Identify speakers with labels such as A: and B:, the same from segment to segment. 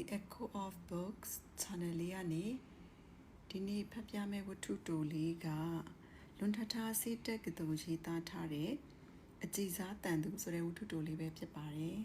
A: The Echo of Books channel လေးကနေဒီနေ့ဖတ်ပြမယ့်ဝတ္ထုတိုလေးကလွန်ထထာစေးတက်ကတုံရေးသားထားတဲ့အကြည်စားတန်သူဆိုတဲ့ဝတ္ထုတိုလေးပဲဖြစ်ပါတယ်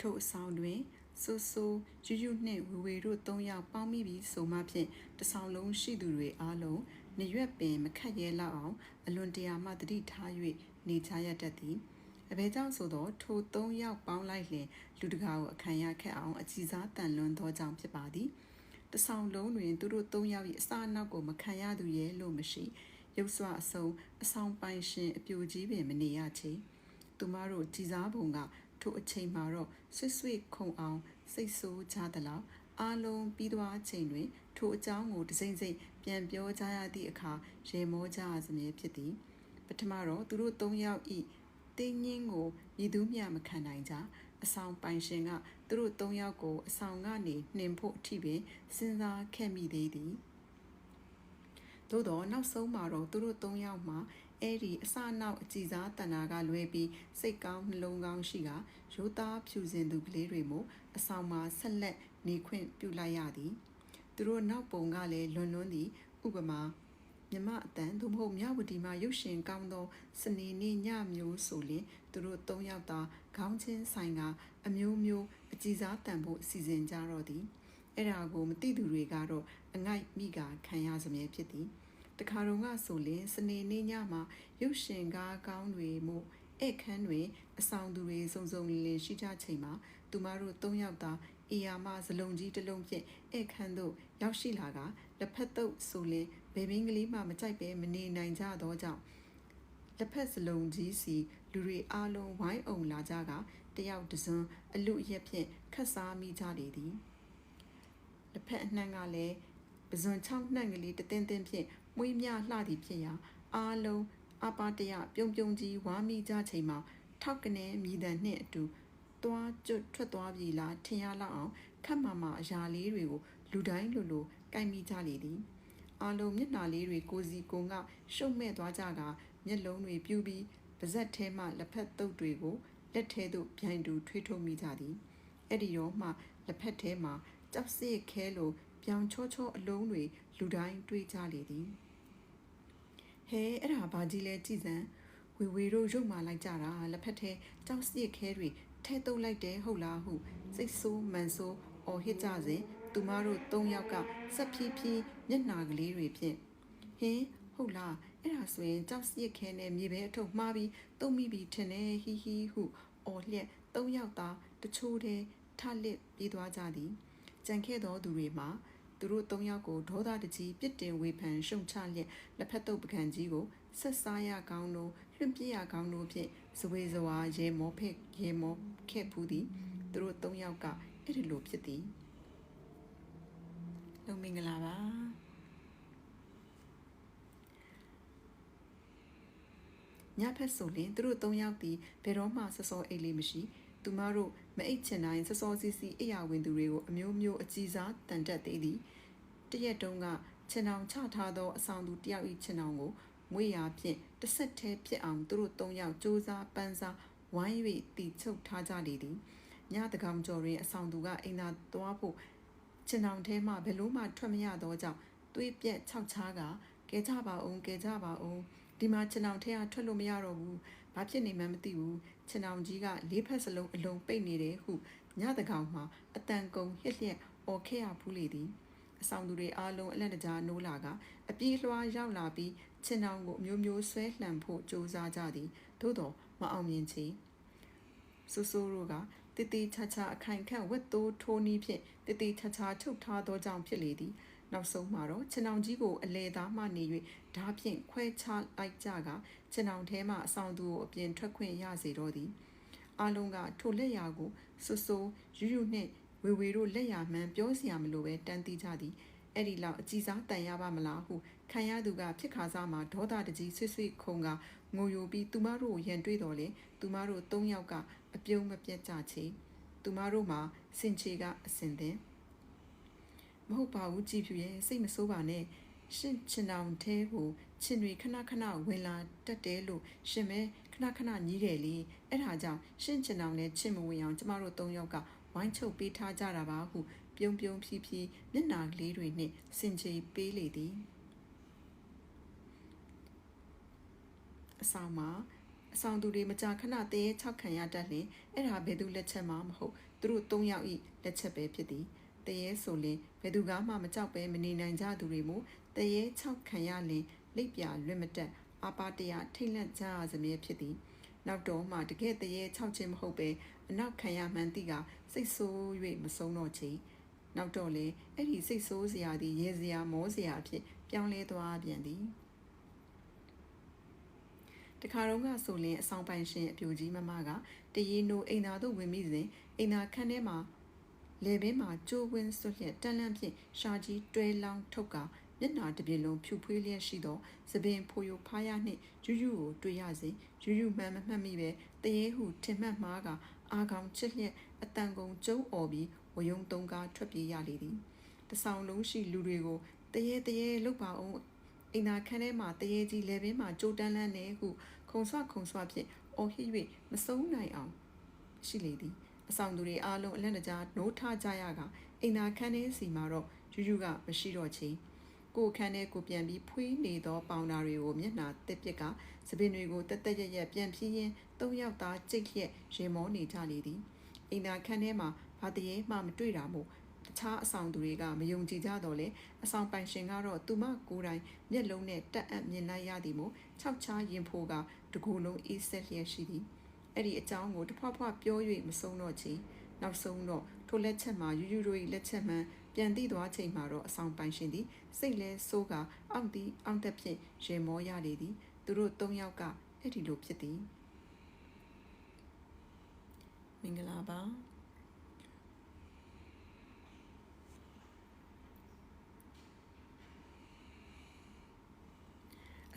A: ထို့အဆောင်တွင်ဆူဆူယူယူနှင့်ဝေဝေတို့၃ယောက်ပေါင်းမိပြီးဆိုမှဖြင့်တဆောင်လုံးရှိသူတွေအားလုံးနေရွက်ပင်မခတ်ရဲလောက်အောင်အလွန်တရာမှတတိထား၍နေချရတတ်သည် အဘဲကြောင့်ဆိုသောထို၃ယောက်ပေါင်းလိုက်လျင်လူတကာကိုအခမ်းရခက်အောင်အကြည်စားတန်လွန်းသောကြောင့်ဖြစ်ပါသည်တဆောင်လုံးတွင်သူတို့၃ယောက်၏အစအနောက်ကိုမခံရသူရဲ့လို့မရှိရုပ်စွာအစုံအဆောင်ပိုင်ရှင်အပြိုကြီးပင်မနေရချေသူမတို့ကြည်စားပုံကထိုအချိန်မှာတော့ဆွတ်ဆွတ်ခုံအောင်စိတ်ဆိုးကြသလောက်အားလုံးပြီးသွားချိန်တွင် ထိုအကြောင်းကိုတစိမ့်စိမ့်ပြန်ပြောကြရသည့်အခါရေမောကြရစမြဲဖြစ်သည်ပထမတော့သူတို့၃ယောက်ဤ တင်းငင်းကိုမြည်သူမျှမခံနိုင်ကြအဆောင်ပိုင်ရှင်ကသူတို့၃ယောက်ကိုအဆောင်ကနေနှင်ဖို့အထိပင်စဉ်းစားခဲ့မိသေးသည်သို့တော့နောက်ဆုံးမှာတော့သူတို့၃ယောက်မှာအဲ့ဒီအစနောက်အကြည်စားတဏ္ဍာကလွဲပြီးစိတ်ကောင်းနှလုံးကောင်းရှိကရိုးသားဖြူစင်သူကလေးတွေမို့အဆောင်မှာဆက်လက်နေခွင့်ပြုလိုက်ရသည်သူတို့နောက်ပုံကလည်းလွန်လွန်းသည်ဥပမာ မြမအတန်သို့မဟုတ်မြဝတီမှာရုပ်ရှင်ကောင်းသောစနေနေ့ညမျိုးဆိုရင်သူတို့၃ယောက်သာခေါင်းချင်းဆိုင်ကအမျိုးမျိုးအကြည်စားတန်ဖို့စီစဉ်ကြတော့သည်အဲ့ဒါကိုမသိသူတွေကတော့အငိုက်မိကခံရစမြဲဖြစ်သည်တခါတော့ကဆိုရင်စနေနေ့ညမှာရုပ်ရှင်ကားကောင်းတွေမို့ဧည့်ခန်းတွင်အဆောင်သူတွေစုံစုံလင်လင်ရှိကြချိန်မှာသူမတို့၃ယောက်သာအီယာမဇလုံးကြီးတစ်လုံးဖြင့်ဧည့်ခန်းသို့ရောက်ရှိလာကလက်ဖက်တုပ်ဆိုလင် ဘယ်ဘင်းကလေးမှမကြိုက်ပဲမနေနိုင်ကြသောကြောင့်လက်ဖက်စလုံးကြီးစီလူတွေအားလုံးဝိုင်းအောင်လာကြကတယောက်တစ်စုံအလူအရက်ဖြင့်ခတ်စားမိကြလေသည်လက်ဖက်အနှံ့ကလည်းပဇွန်6နှံ့ကလေးတတင်းတင်းဖြင့်မွေးမြလှသည်ဖြစ်ရာအားလုံးအပါတရပြုံပြုံကြီးဝါမိကြချိန်မှာထောက်ကနေမြည်တံနှင့်အတူသွားကျွတ်ထွက်သွားပြီလားထင်ရလောက်အောင်ခက်မှမှအရာလေးတွေကိုလူတိုင်းလူလိုကိုက်မိကြလေသည် အာလုံးမျက်နှာလေးတွေကိုစီကုံကရှုပ်မဲ့သွားကြကမျက်လုံးတွေပြူပြီးပါဇက်ထဲမှလက်ဖက်တုပ်တွေကိုလက်ထဲသို့ဗျိုင်တူထွေးထုတ်မိကြသည်အဲ့ဒီတော့မှလက်ဖက်ထဲမှာကြောက်စစ်ခဲလိုပြောင်ချောချောအလုံးတွေလူတိုင်းတွေးကြလေသည်ဟဲအဲ့ဒါဘာကြီးလဲကြည်စံဝေဝေတို့ရုပ်မာလိုက်ကြတာလက်ဖက်ထဲကြောက်စစ်ခဲတွေထဲတုပ်လိုက်တယ်ဟုတ်လားဟုစိတ်ဆိုးမှန်ဆိုးအော်ဟစ်ကြစဉ် သူမတို့၃ယောက်ကစက်ဖြည်းဖြည်းမျက်နှာကလေးတွေဖြင့်ဟင်းဟုတ်လားအဲ့ဒါဆိုရင်ကြောက်စစ်ခဲနဲ့မြေပဲအထုပ်မှားပြီးတုံမိပြီးထင်တယ်ဟီဟီဟုအော်လျက်၃ယောက်သားတချို့တည်းထလစ်ပြေးသွားကြသည်ကြံခဲ့သောသူတွေမှာသူတို့၃ယောက်ကိုဒေါသတကြီးပြစ်တင်ဝေဖန်ရှုံချလျက်လက်ဖက်တုပ်ပကံကြီးကိုဆက်စားရကောင်းတို့လွင့်ပြရကောင်းတို့ဖြင့်ဇဝေဇဝါရေမောဖက်ရေမောခဲ့ဖူးသည်သူတို့၃ယောက်ကအဲ့ဒီလိုဖြစ်သည်လုံးမ င်္ဂလာပါညဖက်ဆိုရင်သူတို့၃ယောက်သည်ဘယ်တော့မှစစောအိတ်လေးမရှိသူမတို့မအိတ်ချင်တိုင်းစစောစီစီအိယာဝင်သူတွေကိုအမျိုးမျိုးအကြည်စားတန်တက်သေးသည်တရက်တုန်းကခြံအောင်ချထားသောအဆောင်သူတယောက်၏ခြံအောင်ကိုမွေရာဖြင့်တစ်ဆက်တည်းဖြစ်အောင်သူတို့၃ယောက်စူးစားပန်းစားဝိုင်း၍တီချုပ်ထားကြလေသည်ညတကောင်ကျော်တွင်အဆောင်သူကအိမ်သာသွားဖို့ ခြံအောင်ထဲမှဘယ်လို့မှထွက်မရသောကြောင့်သွေးပြက်ခြောက်ချားကကဲကြပါအောင်ကဲကြပါအောင်ဒီမှာခြံအောင်ထဲကထွက်လို့မရတော့ဘူးဘာဖြစ်နေမှန်းမသိဘူးခြံအောင်ကြီးကလေးဖက်စလုံးအလုံးပိတ်နေတယ်ဟုညတကောင်မှာအတန်ကုန်ဟစ်လျက်အော်ခဲ့ရဖူးလေသည်အဆောင်သူတွေအားလုံးအလန့်တကြားနိုးလာကအပြေးလွှားရောက်လာပြီးခြင်အောင်ကိုမျိုးမျိုးဆွဲလှန်ဖို့ကြိုးစားကြသည်သို့တော့မအောင်မြင်ချေဆူဆူတို့က တတိချာချာအခိုင်ခန့်ဝက်သိုးထိုးနီးဖြင့်တတိချာချာချုပ်ထားသောကြောင့်ဖြစ်လေသည်နောက်ဆုံးမှာတော့ခြံအောင်ကြီးကိုအလဲသားမှနေ၍ဓာဖြင့်ခွဲခြားလိုက်ကြကခြံအောင်ထဲမှအဆောင်သူကိုအပြင်ထွက်ခွင့်ရစေတော့သည်အလုံးကထိုလက်ရာကိုဆူဆူယူယူနှင့်ဝေဝေတို့လက်ရာမှန်ပြောစရာမလိုပဲတန်းတီးကြသည်အဲ့ဒီလောက်အကြည်စားတန်ရပါမလားဟုခံရသူကဖြစ်ခါစားမှာဒေါသတကြီးဆွဆွခုံကငိုယိုပြီးသူမတို့ကိုရန်တွေးတော်လေသူမတို့၃ယောက်က အပြုံးမပြတ်ကြချေသူမတို့မှာစင်ချေကအစင်သင်မဟုတ်ပါဘူးကြည်ဖြူရဲ့စိတ်မဆိုးပါနဲ့ရှင်ချင်အောင်သေးကိုချင်းတွေခဏခဏဝင်လာတက်တယ်လို့ရှင်မဲခခဏခဏညီးတယ်လေအဲ့ဒါကြောင့်ရှင့်ချင်အောင်နဲ့ချစ်မဝင်အောင်ကျမတို့သုံးယောက်ကဝိုင်းချုပ်ပေးထားကြတာပါဟုပြုံးပြုံးဖြီးဖြီးမျက်နာကလေးတွေနှင့်စင်ချေပေးလေသည်အဆောင်မှာ အဆောင်သူတွေမကြာခဏတရေ၆ခံရတတ်လင်အဲ့ဒါဘယ်သူလက်ချက်မှမဟုတ်သူတို့၃ယောက်ဤလက်ချက်ပဲဖြစ်သည်တရေဆိုလင်ဘယ်သူကမှမကြောက်ပဲမနေနိုင်ကြသူတွေမို့တရေ၆ခံရလင်လိပ်ပြလွတ်မတက်အာပါတရထိတ်လန့်ကြရစမြဲဖြစ်သည်နောက်တော့မှတကယ်တရေ၆ချင်းမဟုတ်ပဲအနောက်ခံရမှန်းသိကစိတ်ဆိုး၍မဆုံးတော့ချေနောက်တော့လေအဲ့ဒီစိတ်ဆိုးစရာသည်ရဲစရာမောစရာအဖြစ်ပြောင်းလဲသွားပြန်သည် တခါတော့ကဆိုလင်အဆောင်ပိုင်ရှင်အပြိုကြီးမမကတရေနိုအိမ်သာသို့ဝင်မိစဉ်အိမ်သာခန်းထဲမှာလေဘင်းမှာကြိုးဝင်းဆွလျက်တန်လန့်ဖြင့်ရှာကြီးတွဲလောင်းထုတ်ကမျက်နာတစ်ပြင်းလုံးဖြူဖွေးလျက်ရှိသောသပင်ဖိုယိုဖားရနှင့်ယူယူကိုတွေ့ရစဉ်ယူယူမှန်မမှတ်မိပဲတရေဟုထင်မှတ်မှားကအာကောင်ချစ်လျက်အတန်ကုန်ကျုံអော်ပြီးဝယုံသုံးကားထွက်ပြေးရလေသည်တဆောင်လုံးရှိလူတွေကိုတရေတရေလုတ်ပါအောင် အိမ်သာခန်းထဲမှာတရေကြီးလေဘင်းမှာကြိုးတန်းလန်းနေဟုခုံဆွခုံဆွဖြင့်အော်ဟိ၍မဆုံးနိုင်အောင်ရှိလေသည်အဆောင်သူတွေအားလုံးအလန့်တကြားနိုးထကြရကအိမ်သာခန်းထဲစီမှာတော့ယူယူကမရှိတော့ချေကိုခန်းထဲကိုပြန်ပြီးဖွေးနေသောပေါင်နာတွေကိုမျက်နှာတက်ပစ်ကစပင်တွေကိုတက်တက်ရရပြန်ဖြင်းရင်သုံးယောက်သားကြိတ်လျက်ရင်မောနေကြလေသည်အိမ်သာခန်းထဲမှာဘာတရေမှမတွေ့တာမို့ တခြားအဆောင်သူတွေကမယုံကြည်ကြတော့လေအဆောင်ပိုင်ရှင်ကတော့သူမကိုယ်တိုင်မျက်လုံးနဲ့တက်အပ်မြင်လိုက်ရသည်မို့ခြောက်ချားရင်ဖိုးကတကူလုံးအေးဆက်လျက်ရှိသည်အဲ့ဒီအကြောင်းကိုတဖွားဖွားပြော၍မဆုံးတော့ချေနောက်ဆုံးတော့ထိုလက်ချက်မှာယူယူတို့၏လက်ချက်မှန်ပြန်သိသွားချိန်မှာတော့အဆောင်ပိုင်ရှင်သည်စိတ်လဲဆိုးကအောင့်သည်အောင့်သက်ဖြင့်ရေမောရလေသည်သူတို့၃ယောက်ကအဲ့ဒီလိုဖြစ်သည်မင်္ဂလာပါ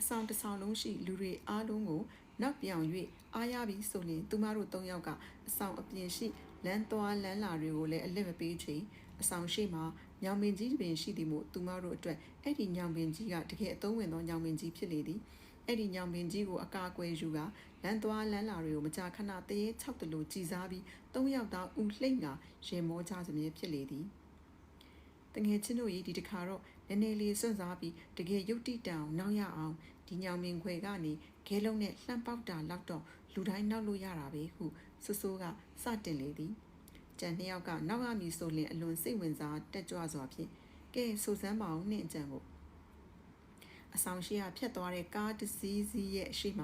A: အဆောင်တစ်ဆောင်လုံးရှိလူတွေအားလုံးကိုနောက်ပြောင်၍အားရပြီးဆိုရင်သူမတို့၃ယောက်ကအဆောင်အပြင်ရှိလမ်းသွားလမ်းလာတွေကိုလည်းအလစ်မပေးချေအဆောင်ရှိမှာညောင်ပင်ကြီးပင်ရှိသည်မို့သူမတို့အတွက်အဲ့ဒီညောင်ပင်ကြီးကတကယ်အသုံးဝင်သောညောင်ပင်ကြီးဖြစ်လေသည်အဲ့ဒီညောင်ပင်ကြီးကိုအကာအကွယ်ယူကလမ်းသွားလမ်းလာတွေကိုမကြာခဏတရေ၆တလူကြည်စားပြီး၃ယောက်သားဦးလှိမ့်ကရင်မောကြစမြဲဖြစ်လေသည်တငယ်ချင်းတို့ရေးဒီတခါတော့ နည်းနည်းလေးစွန့်စားပြီးတကယ်ရုတ်တိတန်အောင်နောက်ရအောင်ဒီညောင်မင်ခွေကနေခဲလုံးနဲ့လှမ်းပေါက်တာလောက်တော့လူတိုင်းနောက်လို့ရတာပဲဟုဆူဆူကစတင်လေသည်ကြံနှစ်ယောက်ကနောက်ရမည်ဆိုလင်အလွန်စိတ်ဝင်စားတက်ကြွစွာဖြင့်ကဲဆူစမ်းပါအောင်နှင့်အကြံကိုအဆောင်ရှိရဖြတ်သွားတဲ့ကားတစ်စီးစီးရဲ့အရှိမ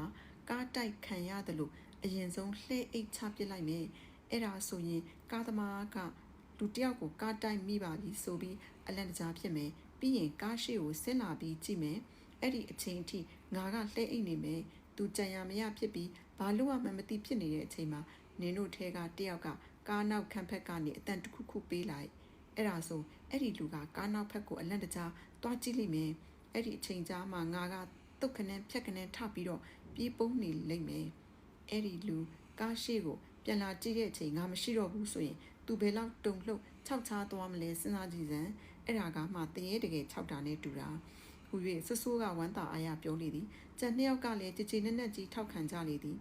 A: ကားတိုက်ခံရတယ်လို့အရင်ဆုံးလှဲအိတ်ချပစ်လိုက်မယ်အဲ့ဒါဆိုရင်ကားသမားကလူတယောက်ကိုကားတိုက်မိပါပြီဆိုပြီးအလန့်တကြားဖြစ်မယ် ပြီးရင်ကားရှိကိုဆင်းလာပြီးကြည့်မယ်အဲ့ဒီအချိန်ထိငါကလှဲအိတ်နေမယ်သူကြံရမရဖြစ်ပြီးဘာလို့မှမသိဖြစ်နေတဲ့အချိန်မှာနင်တို့ထဲကတယောက်ကကားနောက်ခံဖက်ကနေအတန်တစ်ခုခုပေးလိုက်အဲ့ဒါဆိုအဲ့ဒီလူကကားနောက်ဖက်ကိုအလန့်တကြားတွားကြည့်လိမ့်မယ်အဲ့ဒီအချိန်ကြားမှာငါကတုတ်ခနဲဖြက်ခနဲထပြီးတော့ပြေးပုန်းနေလိမ့်မယ်အဲ့ဒီလူကားရှိကိုပြန်လာကြည့်တဲ့အချိန်ငါမရှိတော့ဘူးဆိုရင်သူဘယ်လောက်တုံလှုပ်ခြောက်ချားသွားမလဲစဉ်းစားကြည့်စမ်း အဲ့ဒါကမှတရေတကယ်ခြောက်တာနဲ့တူတာဟူ၍ဆဆိုးကဝမ်းသာအားရပြောလေသည်ကြံနှစ်ယောက်ကလည်းကြည်ကြည်နက်နက်ကြီးထောက်ခံကြလေသည်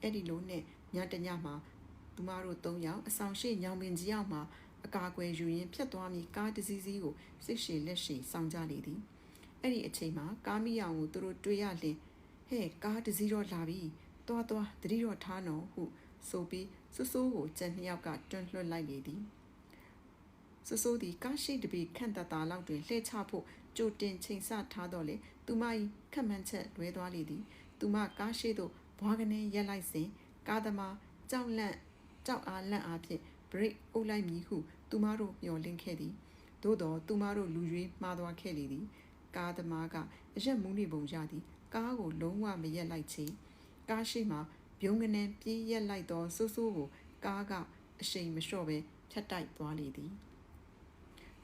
A: အဲ့ဒီလိုနဲ့ညတညမှာသူမတို့၃ယောက်အဆောင်ရှိညောင်ပင်ကြီးရောက်မှာအကာအကွယ်ယူရင်းဖြတ်သွားမည်ကားတစ်စီးစီးကိုစိတ်ရှည်လက်ရှည်စောင့်ကြလေသည်အဲ့ဒီအချိန်မှာကားမီအောင်ကိုသူတို့တွေ့ရလင်ဟဲ့ကားတစ်စီးတော့လာပြီတွားတွားတတိတော့ထားနော်ဟုဆိုပြီးဆူဆူကိုကြံနှစ်ယောက်ကတွန်းလွှတ်လိုက်လေသည် ဆူဆူသည်ကားရှိတပီခန့်တတာလောက်တွင်လှည့်ချဖို့ကြိုတင်ချိန်ဆထားတော့လေသူမ၏ခက်မှန်းချက်လွဲသွားလေသည်သူမကားရှိသို့ဘွားကနေရက်လိုက်စဉ်ကားသမားကြောက်လန့်ကြောက်အားလန့်အားဖြင့် break အုပ်လိုက်မည်ဟုသူမတို့မျှော်လင့်ခဲ့သည်သို့တော့သူမတို့လူရွေးမှားသွားခဲ့လေသည်ကားသမားကအရက်မူးနေပုံရသည်ကားကိုလုံးဝမရက်လိုက်ချေကားရှိမှပြုံးကနေပြေးရက်လိုက်သောဆိုးဆိုးကိုကားကအရှိန်မလျှော့ပဲဖြတ်တိုက်သွားလေသည်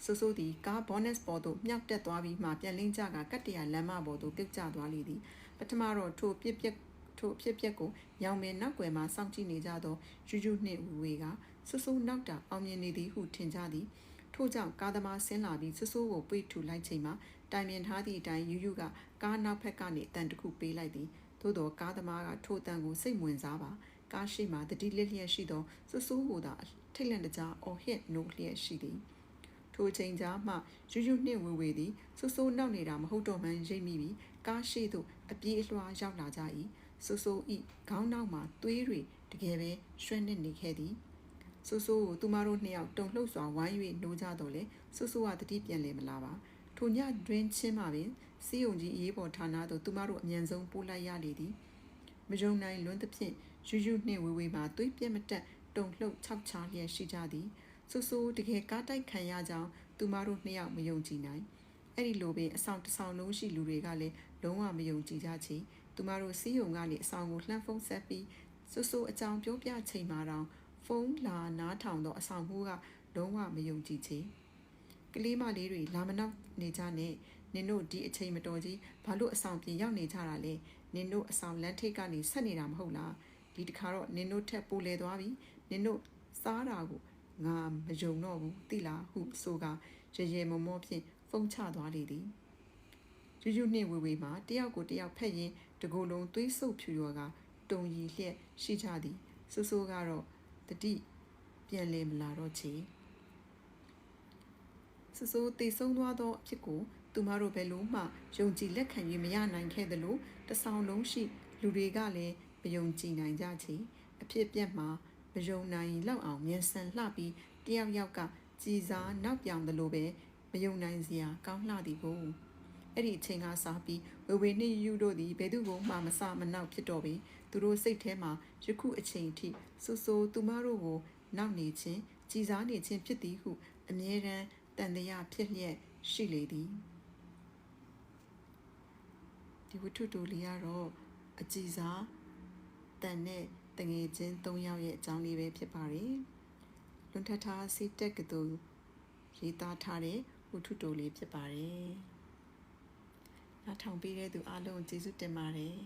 A: ဆိုးဆိုးသည်ကားဘောနက်ပေါ်သို့မြောက်တက်သွားပြီးမှပြန်လင်းကြကကတ်တရလမ်းမပေါ်သို့ပြုတ်ကျသွားလေသည်ပထမတော့ထိုပြစ်ပြက်ထိုအဖြစ်ပြက်ကိုရောင်မင်းနောက်ွယ်မှစောင့်ကြည့်နေကြသောယူယူနှင့်ဝေကဆူဆူနောက်တာအောင်မြင်နေသည်ဟုထင်ကြသည်ထို့ကြောင့်ကားသမားဆင်းလာပြီးဆူဆူကိုပွေထူလိုက်ချိန်မှာတိုင်ပင်ထားသည့်အတိုင်းယူယူကကားနောက်ဖက်ကနေအတန်တခုပေးလိုက်သည်သို့တော့ကားသမားကထိုတန်ကိုစိတ်ဝင်စားပါကားရှိမှတတိလစ်လျက်ရှိသောစဆိုးကိုသာထိတ်လန့်တကြားအော်ဟစ်နိုးလျက်ရှိသည် ထိုချိန်ကြားမှယူယူနှင့်ဝေဝေသည်စဆိုးနောက်နေတာမဟုတ်တော့မှန်းရိပ်မိပြီးကားရှိသို့အပြေးအလွှာရောက်လာကြ၏စဆိုးဤခေါင်းနောက်မှသွေးတွေတကယ်ပဲရွှဲနစ်နေခဲ့သည်ဆူဆူကိုသူမတို့နှစ်ယောက်တုံလှုပ်စွာဝိုင်း၍နိုးကြတော့လေဆူဆူကတတိပြန်လေမလာပါထိုညတွင်ချင်းမှပင်စီယုံကြီးအေးပေါ်ဌာနသို့သူမတို့အမြန်ဆုံးပို့လိုက်ရလေသည်မယုံနိုင်လွန်းသဖြင့်ယူယူနှင့်ဝေဝေမှသွေးပြက်မတက်တုံလှုပ်ခြောက်ချားလျက်ရှိကြသည် ဆူဆူတကယ်ကားတိုက်ခံရကြောင်းသူမတို့နှစ်ယောက်မယုံကြည်နိုင်အဲ့ဒီလိုပင်အဆောင်တစ်ဆောင်လုံးရှိလူတွေကလည်းလုံးဝမယုံကြည်ကြချေသူမတို့စီးယုံကနေအဆောင်ကိုလှမ်းဖုံးဆက်ပြီးဆူဆူအကြောင်းပြောပြချိန်မှာတော့ဖုန်းလာနားထောင်သောအဆောင်မှုကလုံးဝမယုံကြည်ချေကလေးမလေးတွေလာမနောက်နေကြနဲ့နင်တို့ဒီအချိန်မတော်ကြီးဘာလို့အဆောင်ပြင်ရောက်နေကြတာလဲနင်တို့အဆောင်လမ်းထိပ်ကနေဆက်နေတာမဟုတ်လားဒီတခါတော့နင်တို့ထက်ပိုလေသွားပြီနင်တို့စားတာကို ငါမယုံတော့ဘူးသိလားဟုဆိုကရရေမောမောဖြင့်ဖုန်းချသွားလေသည်ယူယူနှင့်ဝေဝေမှာတယောက်ကိုတယောက်ဖက်ရင်တကိုယ်လုံးသွေးဆုပ်ဖြူရောကတုံရီလျက်ရှိကြသည်ဆူဆူကတော့တတိပြန်လည်မလာတော့ချေဆဆိုးတေဆုံးသွားသောအဖြစ်ကိုသူမတို့ဘယ်လို့မှယုံကြည်လက်ခံ၍မရနိုင်ခဲ့သလိုတဆောင်လုံးရှိ လူတွေကလည်းမယုံကြည်နိုင်ကြချေအဖြစ်ပြက်မှာ မယုံနိုင်လောက်အောင်မြန်ဆန်လှပြီးတယောက်ယောက်ကကြည်စားနောက်ပြောင်သလိုပဲမယုံနိုင်စရာကောင်းလှသည်ကိုအဲ့ဒီအချိန်ကစားပြီးဝေဝေနှင့်ယူတို့သည်ဘယ်သူကိုမှမစမနောက်ဖြစ်တော့ပေသူတို့စိတ်ထဲမှာယခုအချိန်ထိဆူဆူသူမတို့ကိုနောက်နေခြင်းကြည်စားနေခြင်းဖြစ်သည်ဟုအမြဲတမ်းတန်တရားဖြစ်လျက်ရှိလေသည်ဒီဝတ္ထုတူလေးကတော့အကြည်စားတန်နဲ့ တငယ်ချင်း၃ယောက်ရဲ့အကြောင်းလေးပဲဖြစ်ပါတယ်လွန်ထထားစိတ်တက်ကတူရေးသားထားတဲ့ဝတ္ထုတူလေးဖြစ်ပါတယ်နားထောင်ပေးတဲ့သူအားလုံးကျေးဇူးတင်ပါတယ်